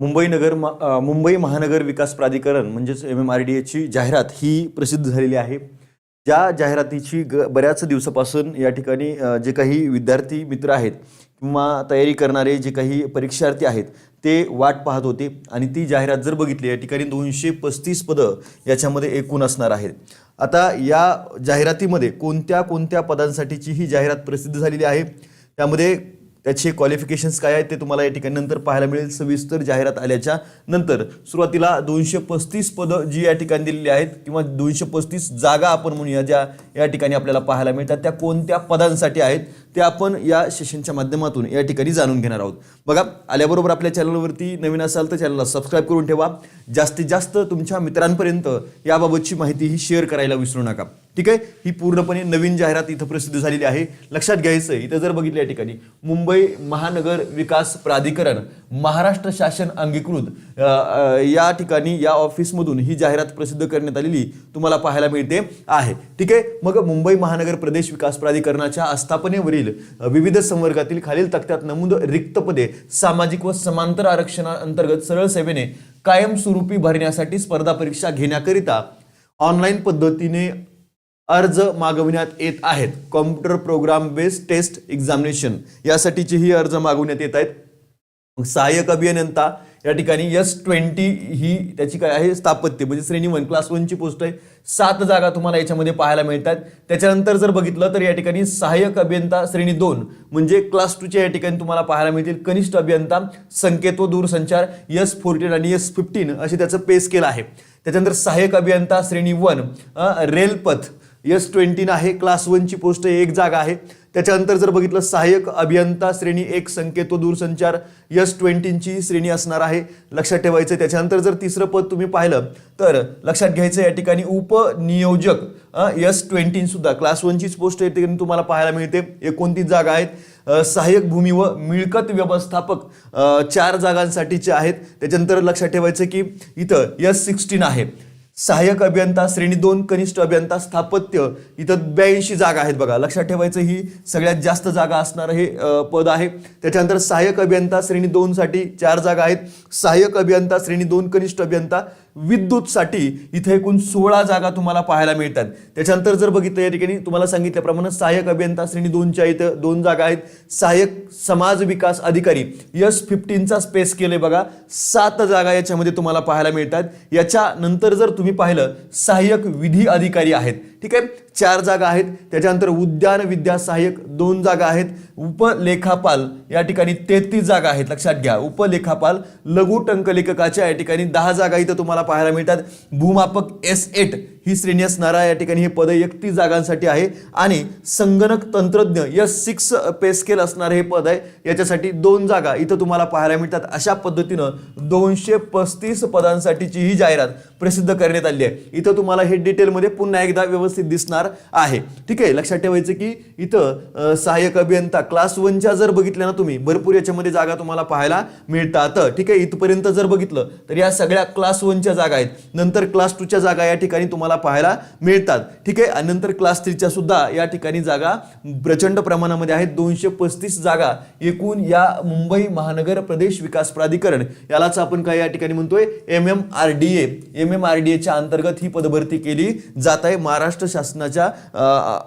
मुंबई नगर मुंबई महानगर विकास प्राधिकरण म्हणजेच एम एम आर डी एची जाहिरात ही प्रसिद्ध झालेली आहे. ज्या जाहिरातीची ग बऱ्याच दिवसापासून या ठिकाणी जे काही विद्यार्थी मित्र आहेत किंवा तयारी करणारे जे काही परीक्षार्थी आहेत ते वाट पाहत होते. आणि ती जाहिरात जर बघितली या ठिकाणी दोनशे पस्तीस पदं याच्यामध्ये एकूण असणार आहेत. आता या जाहिरातीमध्ये कोणत्या कोणत्या पदांसाठीची ही जाहिरात प्रसिद्ध झालेली आहे? त्यामध्ये त्याचे क्वालिफिकेशन्स काय आहेत ते तुम्हाला या ठिकाणी नंतर पाहायला मिळेल. सविस्तर जाहिरात आल्याच्यानंतर सुरुवातीला दोनशे पस्तीस पदं जी या ठिकाणी दिलेली आहेत किंवा दोनशे पस्तीस जागा आपण म्हणूया ज्या या ठिकाणी आपल्याला पाहायला मिळतात. त्या कोणत्या पदांसाठी आहेत? ते आपण या सेशनच्या माध्यमातून या ठिकाणी जाणून घेणार आहोत. बघा आल्याबरोबर आपल्या चॅनलवरती नवीन असाल तर चॅनलला सबस्क्राईब करून ठेवा. जास्तीत जास्त तुमच्या मित्रांपर्यंत याबाबतची माहिती ही शेअर करायला विसरू नका. ठीक आहे? ही पूर्णपणे नवीन जाहिरात इथं प्रसिद्ध झालेली आहे. लक्षात घ्यायचं इथं जर बघितलं या ठिकाणी मुंबई महानगर विकास प्राधिकरण महाराष्ट्र शासन अंगीकृत या ठिकाणी या ऑफिसमधून ही जाहिरात प्रसिद्ध करण्यात आलेली तुम्हाला पाहायला मिळते आहे. ठीक आहे? मग मुंबई महानगर प्रदेश विकास प्राधिकरणाच्या आस्थापनेवरील अ, विविध संवर्गातील खालील तक्त्यात नमूद रिक्त पदे सामाजिक व समांतर आरक्षणाअंतर्गत सरळ सेवेने कायमस्वरूपी भरण्यासाठी स्पर्धा परीक्षा घेण्याकरिता ऑनलाईन पद्धतीने अर्ज मागवण्यात येत आहेत. Computer programme based test examination यासाठीचेही अर्ज मागवण्यात येत आहेत. मग सहाय्यक अभियंता या ठिकाणी एस ट्वेंटी ही त्याची काय आहे? स्थापत्य. म्हणजे श्रेणी वन क्लास वनची पोस्ट आहे. सात जागा तुम्हाला याच्यामध्ये पाहायला मिळतात. त्याच्यानंतर जर बघितलं तर या ठिकाणी सहाय्यक अभियंता श्रेणी दोन म्हणजे क्लास टूच्या या ठिकाणी तुम्हाला पाहायला मिळतील. कनिष्ठ अभियंता संकेत व दूरसंचार एस फोर्टीन आणि एस फिफ्टीन असे त्याचं पे स्केल आहे. त्याच्यानंतर सहाय्यक अभियंता श्रेणी वन रेलपथ. एस ट्वेंटीन आहे क्लास वनची पोस्ट आहे एक जागा आहे. त्याच्यानंतर जर बघितलं सहाय्यक अभियंता श्रेणी एक संकेत व दूरसंचार यस ट्वेंटीची श्रेणी असणार आहे. लक्षात ठेवायचं त्याच्यानंतर जर तिसरं पद तुम्ही पाहिलं तर लक्षात घ्यायचं या ठिकाणी उपनियोजक यस ट्वेंटीन सुद्धा. क्लास वनचीच पोस्ट या ठिकाणी तुम्हाला पाहायला मिळते. एकोणतीस जागा आहेत. सहाय्यक भूमी व मिळकत व्यवस्थापक चार जागांसाठीचे आहेत. त्याच्यानंतर लक्षात ठेवायचं की इथं यस सिक्स्टीन आहे. सहाय्यक अभियंता श्रेणी दोन कनिष्ठ अभियंता स्थापत्य इथं ब्याऐंशी जागा आहेत बघा. लक्षात ठेवायचं ही सगळ्यात जास्त जागा असणार हे पद आहे. त्याच्यानंतर सहाय्यक अभियंता श्रेणी दोन साठी चार जागा आहेत. सहाय्यक अभियंता श्रेणी दोन कनिष्ठ अभियंता विद्युतसाठी इथे एकूण सोळा जागा तुम्हाला पाहायला मिळतात. त्याच्यानंतर जर बघितलं या ठिकाणी तुम्हाला सांगितल्याप्रमाणे सहाय्यक अभियंता श्रेणी दोनच्या इथं दोन जागा आहेत. सहाय्यक समाज विकास अधिकारी यस फिफ्टीनचा स्पेस केले बघा. सात जागा याच्यामध्ये तुम्हाला पाहायला मिळतात. याच्यानंतर जर तुम्ही पाहिलं सहाय्यक विधी अधिकारी आहेत. ठीक आहे? चार जागा आहेत. त्याच्यानंतर उद्यान विद्या सहाय्यक दोन जागा आहेत. उपलेखापाल या ठिकाणी तेहतीस जागा आहेत. लक्षात घ्या. उपलेखापाल लघु टंकलेखकाच्या या ठिकाणी दहा जागा इथं तुम्हाला पाहायला मिळतात. भूमापक एस एट ही श्रेणी असणारा या ठिकाणी हे पद एकतीस जागांसाठी आहे. आणि संगणक तंत्रज्ञ या सिक्स पेस्केल असणारे हे पद आहे. याच्यासाठी दोन जागा इथं तुम्हाला पाहायला मिळतात. अशा पद्धतीनं दोनशे पस्तीस पदांसाठीची ही जाहिरात प्रसिद्ध करण्यात आली आहे. इथं तुम्हाला हे डिटेलमध्ये पुन्हा एकदा व्यवस्थित दिसणार आहे. ठीक आहे लक्षात ठेवायचं की इथं सहाय्यक अभियंता क्लास वनच्या जर बघितल्या ना तुम्ही भरपूर याच्यामध्ये जागा तुम्हाला पाहायला मिळतात. ठीक आहे इथपर्यंत जर बघितलं तर या सगळ्या क्लास वनच्या जागा आहेत. नंतर क्लास टूच्या जागा या ठिकाणी तुम्हाला पाहायला मिळतात. ठीक आहे? आणि नंतर क्लास थ्रीच्या सुद्धा या ठिकाणी जागा प्रचंड प्रमाणामध्ये आहेत. दोनशे पस्तीस जागा एकूण या मुंबई महानगर प्रदेश विकास प्राधिकरण. यालाच आपण काय या ठिकाणी म्हणतोय? M M R D A M M R D एच्या अंतर्गत ही पदभरती केली जात आहे. महाराष्ट्र शासनाच्या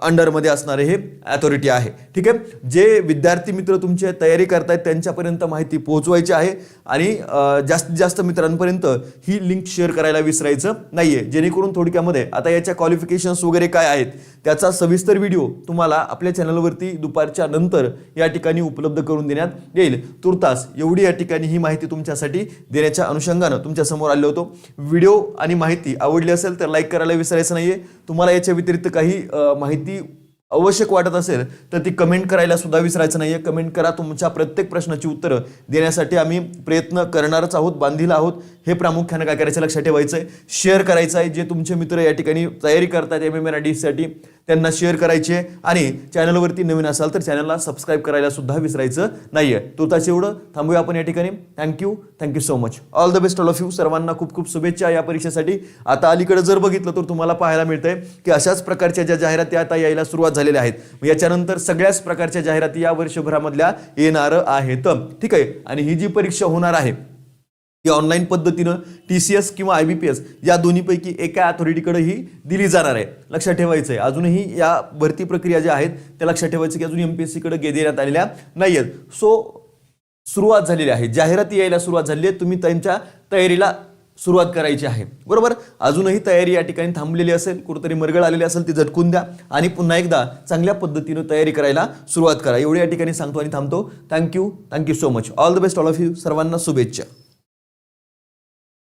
अंडरमध्ये असणारे हे अथॉरिटी आहे. ठीक आहे? जे विद्यार्थी मित्र तुमचे तयारी करतायत त्यांच्यापर्यंत माहिती पोहोचवायची आहे. आणि जास्तीत जास्त मित्रांपर्यंत ही लिंक शेअर करायला विसरायचं नाहीये. जेणेकरून थोडक्यामध्ये आता याच्या क्वालिफिकेशन्स वगैरे काय आहेत त्याचा सविस्तर व्हिडिओ तुम्हाला आपल्या चॅनलवरती दुपारच्या नंतर या ठिकाणी उपलब्ध करून देण्यात येईल. तुर्तास एवढी या ठिकाणी ही माहिती तुमच्यासाठी देण्याच्या अनुषंगानं तुमच्यासमोर आलो होतो. व्हिडिओ आणि माहिती आवडली असेल तर लाईक करायला विसरायचं नाहीये. तुम्हाला याच्या व्यतिरिक्त काही माहिती आवश्यक वाटत असेल तर ती कमेंट करायला सुद्धा विसरायचं नाहीये. कमेंट करा तुमच्या प्रत्येक प्रश्नाची उत्तरं देण्यासाठी आम्ही प्रयत्न करणारच आहोत बांधील आहोत. हे प्रामुख्यानं काय करायचं लक्षात ठेवायचं आहे शेअर करायचं आहे जे तुमचे मित्र या ठिकाणी तयारी करतात एम एम एन डी साठी त्यांना शेअर करायचे. आणि चॅनलवरती नवीन असाल तर चॅनलला सबस्क्राईब करायला सुद्धा विसरायचं तो तुर्तास एवढं थांबूया आपण या ठिकाणी. Thank you thank you so much all the best all of you सर्वांना खूप खूप शुभेच्छा या परीक्षेसाठी. आता अलीकडे जर बघितलं तर तुम्हाला पाहायला मिळतंय की अशाच प्रकारच्या ज्या जाहिराती आता यायला सुरुवात झालेल्या आहेत. मग याच्यानंतर सगळ्याच प्रकारच्या जाहिराती या वर्षभरामधल्या येणार आहेत. ठीक आहे. आणि ही जी परीक्षा होणार आहे ही ऑनलाईन पद्धतीनं टी सी एस किंवा आय बी पी एस या दोन्हीपैकी एका अथॉरिटीकडे ही दिली जाणार आहे. लक्षात ठेवायचं आहे अजूनही या भरती प्रक्रिया ज्या आहेत त्या लक्षात ठेवायचं की अजून एम पी एस सीकडे देण्यात आलेल्या नाही आहेत सो सुरुवात झालेली आहे. जाहिराती यायला सुरुवात झाली आहे. तुम्ही त्यांच्या तयारीला सुरुवात करायची आहे. बरोबर? अजूनही तयारी या ठिकाणी थांबलेली असेल कुठेतरी मरगळ आलेली असेल ती झटकून द्या आणि पुन्हा एकदा चांगल्या पद्धतीनं तयारी करायला सुरुवात करा. एवढी या ठिकाणी सांगतो आणि थांबतो. Thank you thank you so much all the best all of you सर्वांना शुभेच्छा.